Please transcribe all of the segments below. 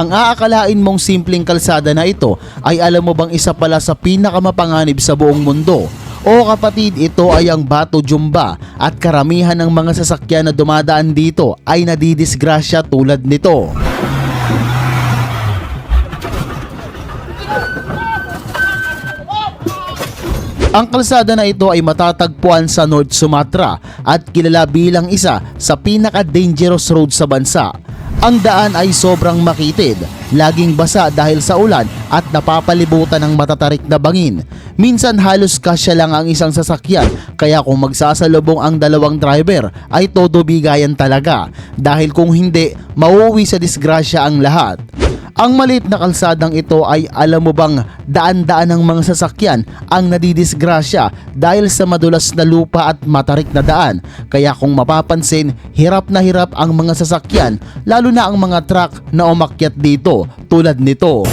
Ang aakalain mong simpleng kalsada na ito ay alam mo bang isa pala sa pinakamapanganib sa buong mundo? O kapatid, ito ay ang Bato Jumba at karamihan ng mga sasakyan na dumadaan dito ay nadidisgrasya tulad nito. Ang kalsada na ito ay matatagpuan sa North Sumatra at kilala bilang isa sa pinaka-dangerous road sa bansa. Ang daan ay sobrang makitid, laging basa dahil sa ulan at napapalibutan ng matatarik na bangin. Minsan halos kasya lang ang isang sasakyan kaya kung magsasalubong ang dalawang driver ay todo bigayan talaga dahil kung hindi, mauwi sa disgrasya ang lahat. Ang maliit na kalsadang ito ay alam mo bang daan-daan ng mga sasakyan ang nadidisgrasya dahil sa madulas na lupa at matarik na daan. Kaya kung mapapansin, hirap na hirap ang mga sasakyan lalo na ang mga truck na umakyat dito tulad nito.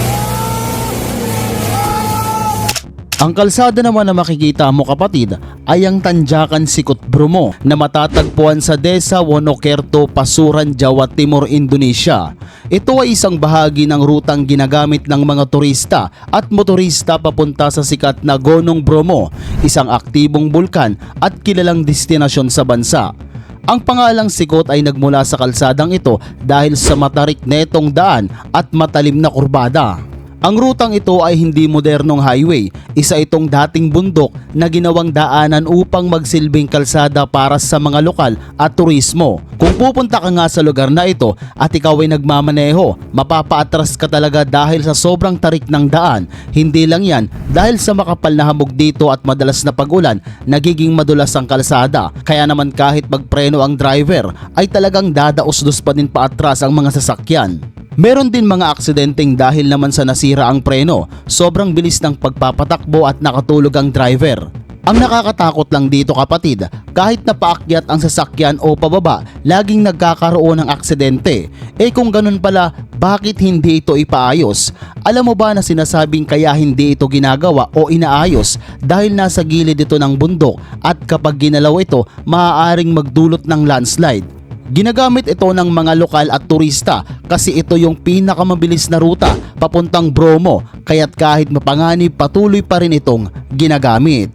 Ang kalsada naman na makikita mo kapatid ay ang Tanjakan Sikot Bromo na matatagpuan sa Desa Wonokerto, Pasuran, Jawa Timur, Indonesia. Ito ay isang bahagi ng rutang ginagamit ng mga turista at motorista papunta sa sikat na Gonong Bromo, isang aktibong bulkan at kilalang destinasyon sa bansa. Ang pangalang Sikot ay nagmula sa kalsadang ito dahil sa matarik netong daan at matalim na kurbada. Ang rutang ito ay hindi modernong highway, isa itong dating bundok na ginawang daanan upang magsilbing kalsada para sa mga lokal at turismo. Kung pupunta ka nga sa lugar na ito at ikaw ay nagmamaneho, mapapaatras ka talaga dahil sa sobrang tarik ng daan. Hindi lang yan, dahil sa makapal na hamog dito at madalas na pagulan, nagiging madulas ang kalsada. Kaya naman kahit magpreno ang driver, ay talagang dadaos-dos pa din paatras ang mga sasakyan. Meron din mga aksidenteng dahil naman sa nasira ang preno, sobrang bilis ng pagpapatakbo at nakatulog ang driver. Ang nakakatakot lang dito kapatid, kahit na paakyat ang sasakyan o pababa, laging nagkakaroon ng aksidente. Eh kung ganun pala, bakit hindi ito ipaayos? Alam mo ba na sinasabing kaya hindi ito ginagawa o inaayos dahil nasa gilid ito ng bundok at kapag ginalaw ito, maaaring magdulot ng landslide. Ginagamit ito ng mga lokal at turista kasi ito yung pinakamabilis na ruta papuntang Bromo kaya't kahit mapanganib patuloy pa rin itong ginagamit.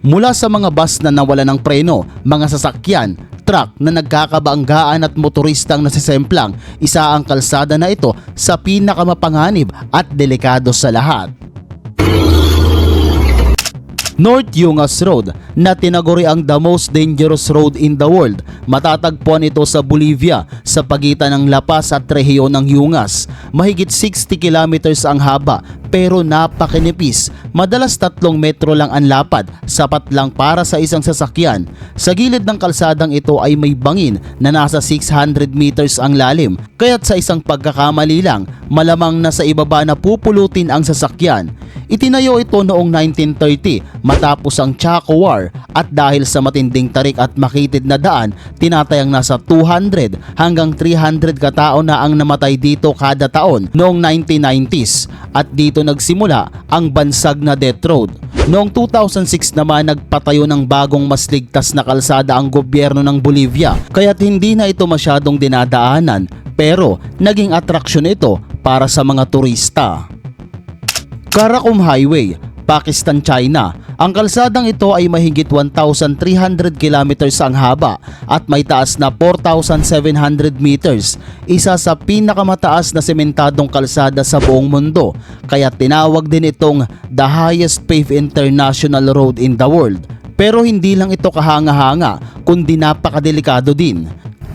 Mula sa mga bus na nawala ng preno, mga sasakyan, truck na nagkakabanggaan at motoristang nasisemplang, isa ang kalsada na ito sa pinakamapanganib at delikado sa lahat. North Yungas Road na tinaguri ang the most dangerous road in the world. Matatagpuan ito sa Bolivia sa pagitan ng La Paz at rehiyon ng Yungas. Mahigit 60 kilometers ang haba pero napakinipis. Madalas tatlong metro lang ang lapad, sapat lang para sa isang sasakyan. Sa gilid ng kalsadang ito ay may bangin na nasa 600 meters ang lalim. Kaya't sa isang pagkakamali lang, malamang na sa ibaba na pupulutin ang sasakyan. Itinayo ito noong 1930 matapos ang Chaco War at dahil sa matinding tarik at makitid na daan, tinatayang nasa 200 hanggang 300 katao na ang namatay dito kada taon noong 1990s at dito nagsimula ang bansag na death road. Noong 2006 naman nagpatayo ng bagong mas ligtas na kalsada ang gobyerno ng Bolivia kaya't hindi na ito masyadong dinadaanan pero naging atraksyon ito para sa mga turista. Karakum Highway, Pakistan, China. Ang kalsadang ito ay mahigit 1,300 kilometers ang haba at may taas na 4,700 meters. Isa sa pinakamataas na sementadong kalsada sa buong mundo. Kaya tinawag din itong the highest paved international road in the world. Pero hindi lang ito kahanga-hanga, kundi napakadelikado din.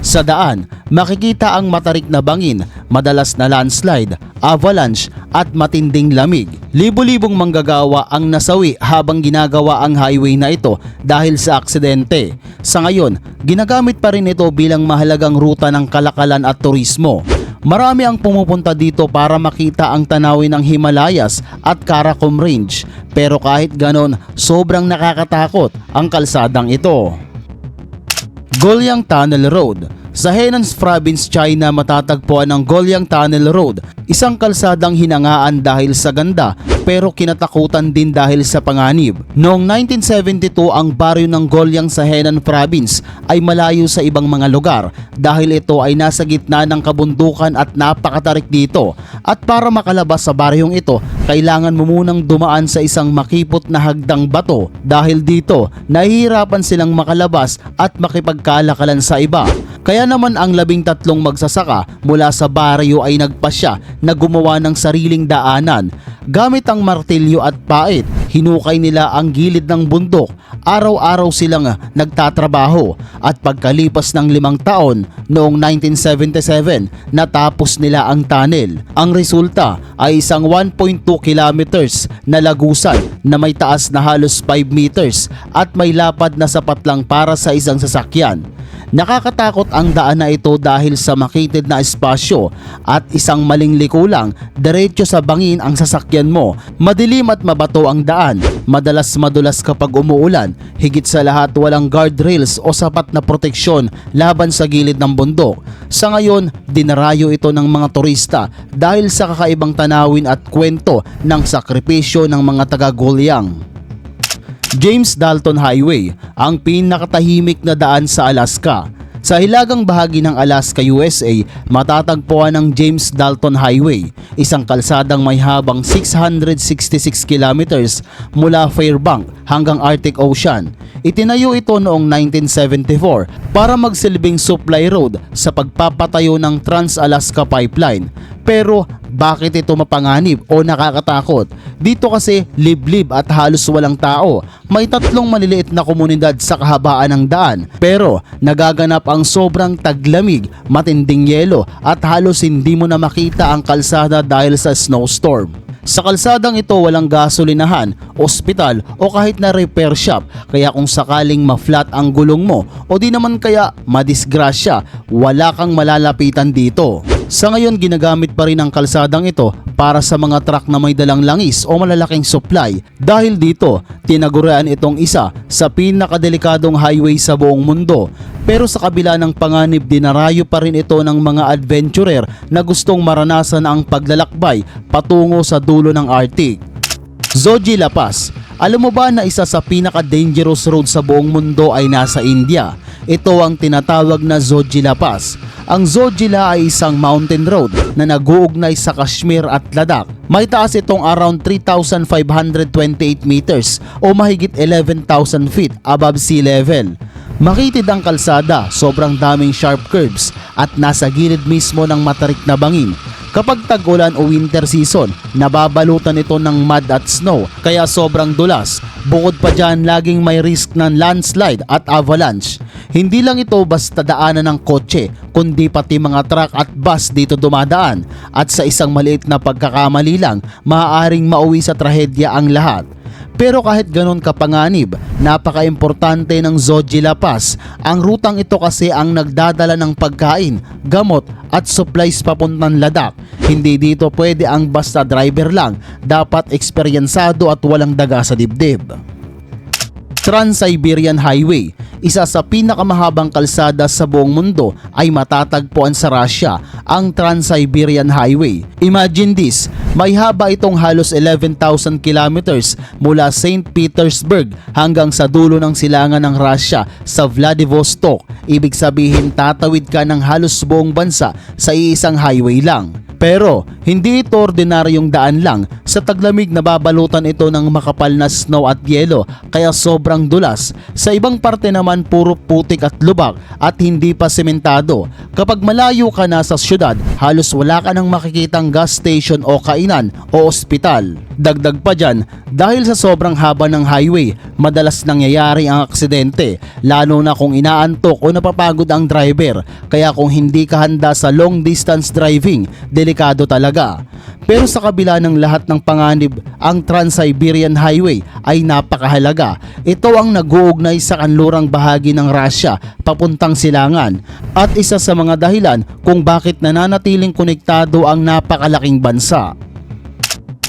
Sa daan, makikita ang matarik na bangin, madalas na landslide, avalanche at matinding lamig. Libo-libong manggagawa ang nasawi habang ginagawa ang highway na ito dahil sa aksidente. Sa ngayon, ginagamit pa rin ito bilang mahalagang ruta ng kalakalan at turismo. Marami ang pumupunta dito para makita ang tanawin ng Himalayas at Karakum Range. Pero kahit ganon, sobrang nakakatakot ang kalsadang ito. Golyang Tunnel Road. Sa Henans Province, China matatagpuan ang Golyang Tunnel Road, isang kalsadang hinangaan dahil sa ganda, pero kinatakutan din dahil sa panganib. Noong 1972 ang baryo ng Golyang sa Henan Province ay malayo sa ibang mga lugar dahil ito ay nasa gitna ng kabundukan at napakatarik dito at para makalabas sa baryong ito kailangan mo munang dumaan sa isang makipot na hagdang bato dahil dito nahihirapan silang makalabas at makipagkalakalan sa iba. Kaya naman ang labing tatlong magsasaka mula sa baryo ay nagpasya na gumawa ng sariling daanan. Gamit ang martilyo at pait, hinukay nila ang gilid ng bundok. Araw-araw silang nagtatrabaho at pagkalipas ng limang taon noong 1977 natapos nila ang tunnel. Ang resulta ay isang 1.2 kilometers na lagusan na may taas na halos 5 meters at may lapad na sapat lang para sa isang sasakyan. Nakakatakot ang daan na ito dahil sa makitid na espasyo at isang maling liko lang, diretso sa bangin ang sasakyan mo. Madilim at mabato ang daan, madalas madulas kapag umuulan, higit sa lahat walang guardrails o sapat na proteksyon laban sa gilid ng bundok. Sa ngayon, dinarayo ito ng mga turista dahil sa kakaibang tanawin at kwento ng sakripisyo ng mga taga-Gulyang. James Dalton Highway, ang pinakatahimik na daan sa Alaska. Sa hilagang bahagi ng Alaska, USA, matatagpuan ang James Dalton Highway, isang kalsadang may habang 666 kilometers mula Fairbank hanggang Arctic Ocean. Itinayo ito noong 1974 para magsilbing supply road sa pagpapatayo ng Trans-Alaska Pipeline. Pero bakit ito mapanganib o nakakatakot? Dito kasi liblib at halos walang tao. May tatlong maliliit na komunidad sa kahabaan ng daan pero nagaganap ang sobrang taglamig, matinding yelo at halos hindi mo na makita ang kalsada dahil sa snowstorm. Sa kalsadang ito walang gasolinahan, ospital o kahit na repair shop kaya kung sakaling ma-flat ang gulong mo o di naman kaya madisgrasya, wala kang malalapitan dito. Sa ngayon ginagamit pa rin ang kalsadang ito para sa mga truck na may dalang langis o malalaking supply dahil dito tinagurian itong isa sa pinakadelikadong highway sa buong mundo. Pero sa kabila ng panganib dinarayo pa rin ito ng mga adventurer na gustong maranasan ang paglalakbay patungo sa dulo ng Arctic. Zoji La Paz alam mo ba na isa sa pinaka-dangerous road sa buong mundo ay nasa India? Ito ang tinatawag na Zojila Pass. Ang Zojila ay isang mountain road na nag-uugnay sa Kashmir at Ladakh. May taas itong around 3,528 meters o mahigit 11,000 feet above sea level. Makitid ang kalsada, sobrang daming sharp curves at nasa gilid mismo ng matarik na bangin. Kapag tag-ulan o winter season, nababalutan ito ng mud at snow kaya sobrang dulas. Bukod pa dyan, laging may risk ng landslide at avalanche. Hindi lang ito basta daanan ng kotse, kundi pati mga truck at bus dito dumadaan. At sa isang maliit na pagkakamali lang, maaaring mauwi sa trahedya ang lahat. Pero kahit ganon kapanganib, napaka-importante ng Zojila Pass. Ang rutang ito kasi ang nagdadala ng pagkain, gamot at supplies papuntang Ladak. Hindi dito pwede ang basta driver lang, dapat eksperyensado at walang daga sa dibdib. Trans-Siberian Highway, isa sa pinakamahabang kalsada sa buong mundo ay matatagpuan sa Russia, ang Trans-Siberian Highway. Imagine this, may haba itong halos 11,000 kilometers mula St. Petersburg hanggang sa dulo ng silangan ng Russia sa Vladivostok. Ibig sabihin tatawid ka ng halos buong bansa sa iisang highway lang. Pero hindi ito ordinaryong daan lang. Sa taglamig nababalutan ito ng makapal na snow at yelo kaya sobrang dulas. Sa ibang parte naman puro putik at lubak at hindi pa sementado. Kapag malayo ka na sa syudad, halos wala ka nang makikitang gas station o kainan o ospital. Dagdag pa dyan, dahil sa sobrang haba ng highway, madalas nangyayari ang aksidente, lalo na kung inaantok o napapagod ang driver. Kaya kung hindi ka handa sa long distance driving, delikado talaga. Pero sa kabila ng lahat ng panganib, ang Trans-Siberian Highway ay napakahalaga. Ito ang nag-uugnay sa kanlurang bahagi ng Russia papuntang silangan at isa sa mga dahilan kung bakit nananatiling konektado ang napakalaking bansa.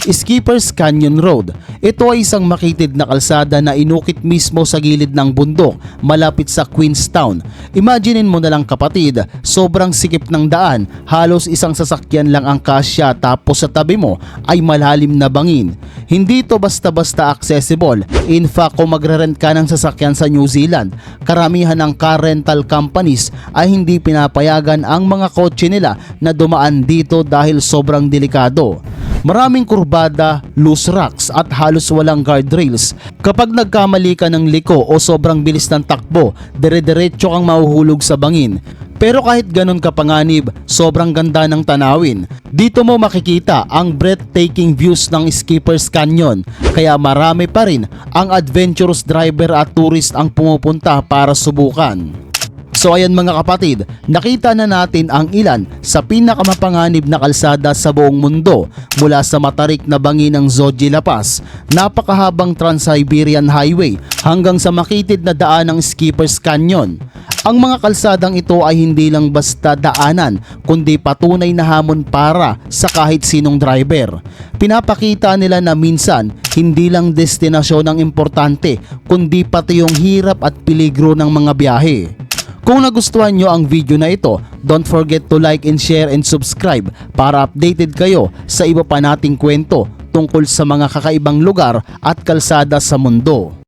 Skippers Canyon Road. Ito ay isang makitid na kalsada na inukit mismo sa gilid ng bundok malapit sa Queenstown. Imaginin mo na lang kapatid, sobrang sikip ng daan, halos isang sasakyan lang ang kasya tapos sa tabi mo ay malalim na bangin. Hindi ito basta-basta accessible. In fact, kung magre-rent ka ng sasakyan sa New Zealand, karamihan ng car rental companies ay hindi pinapayagan ang mga kotse nila na dumaan dito dahil sobrang delikado. Maraming kurbada, loose rocks at halos walang guardrails. Kapag nagkamali ka ng liko o sobrang bilis ng takbo, dire-diretso kang mahuhulog sa bangin. Pero kahit ganun kapanganib, sobrang ganda ng tanawin. Dito mo makikita ang breathtaking views ng Skippers Canyon. Kaya marami pa rin ang adventurous driver at tourist ang pumupunta para subukan. So ayan mga kapatid, nakita na natin ang ilan sa pinakamapanganib na kalsada sa buong mundo mula sa matarik na bangi ng Zoji La Paz, napakahabang Trans-Siberian Highway hanggang sa makitid na daan ng Skippers Canyon. Ang mga kalsadang ito ay hindi lang basta daanan kundi patunay na hamon para sa kahit sinong driver. Pinapakita nila na minsan hindi lang destinasyon ang importante kundi pati yung hirap at peligro ng mga biyahe. Kung nagustuhan nyo ang video na ito, don't forget to like and share and subscribe para updated kayo sa iba pa nating kwento tungkol sa mga kakaibang lugar at kalsada sa mundo.